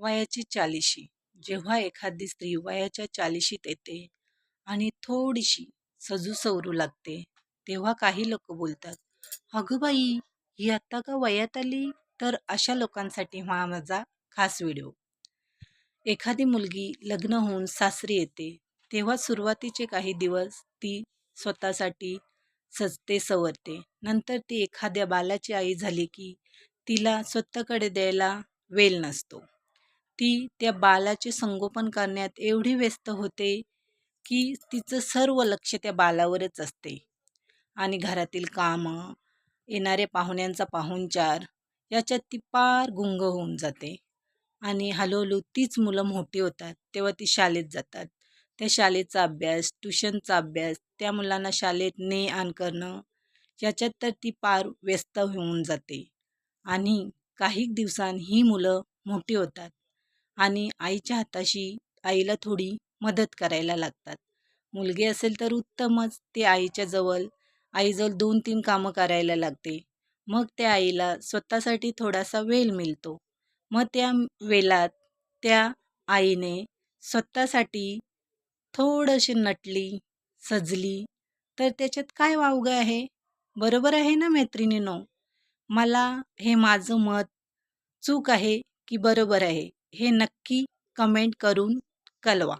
वयाची चालीशी जेव्हा एखादी स्त्री वयाच्या चालीशीत येते आणि थोडीशी सजू सवरू लागते तेव्हा काही लोक बोलतात अगं बाई ही आत्ता का वयात आली? तर अशा लोकांसाठी हा माझा खास व्हिडिओ. एखादी मुलगी लग्न होऊन सासरी येते तेव्हा सुरुवातीचे काही दिवस ती स्वतःसाठी सजते सवरते. नंतर ती एखाद्या बालाची आई झाली की तिला स्वतःकडे द्यायला वेल नसतो. ती त्या बालाचे संगोपन करण्यात एवढी व्यस्त होते की तिचं सर्व लक्ष त्या बालावरच असते. आणि घरातील कामं येणाऱ्या पाहुण्यांचा पाहुणचार याच्यात ती पार गुंग होऊन जाते. आणि हळूहळू तीच मुलं मोठी होतात तेव्हा ती शाळेत जातात. त्या शाळेचा अभ्यास ट्युशनचा अभ्यास त्या मुलांना शाळेत ने आण करणं याच्यात तर ती पार व्यस्त होऊन जाते. आणि काही दिवसांनी ही मुलं मोठी होतात. आणि आईच्या हाताशी आईला थोडी मदत करायला लागतात. मुलगी असेल तर उत्तमच ते आईच्या जवळ आईजवळ दोन तीन कामं करायला लागते. मग त्या आईला स्वतःसाठी थोडासा वेळ मिळतो. मग त्या वेळात त्या आईने स्वतःसाठी थोडंशी नटली सजली तर त्याच्यात काय वावगं आहे? बरोबर आहे ना मैत्रिणीनो? मला हे माझं मत चूक आहे की बरोबर आहे? हे नक्की कमेंट करून कळवा.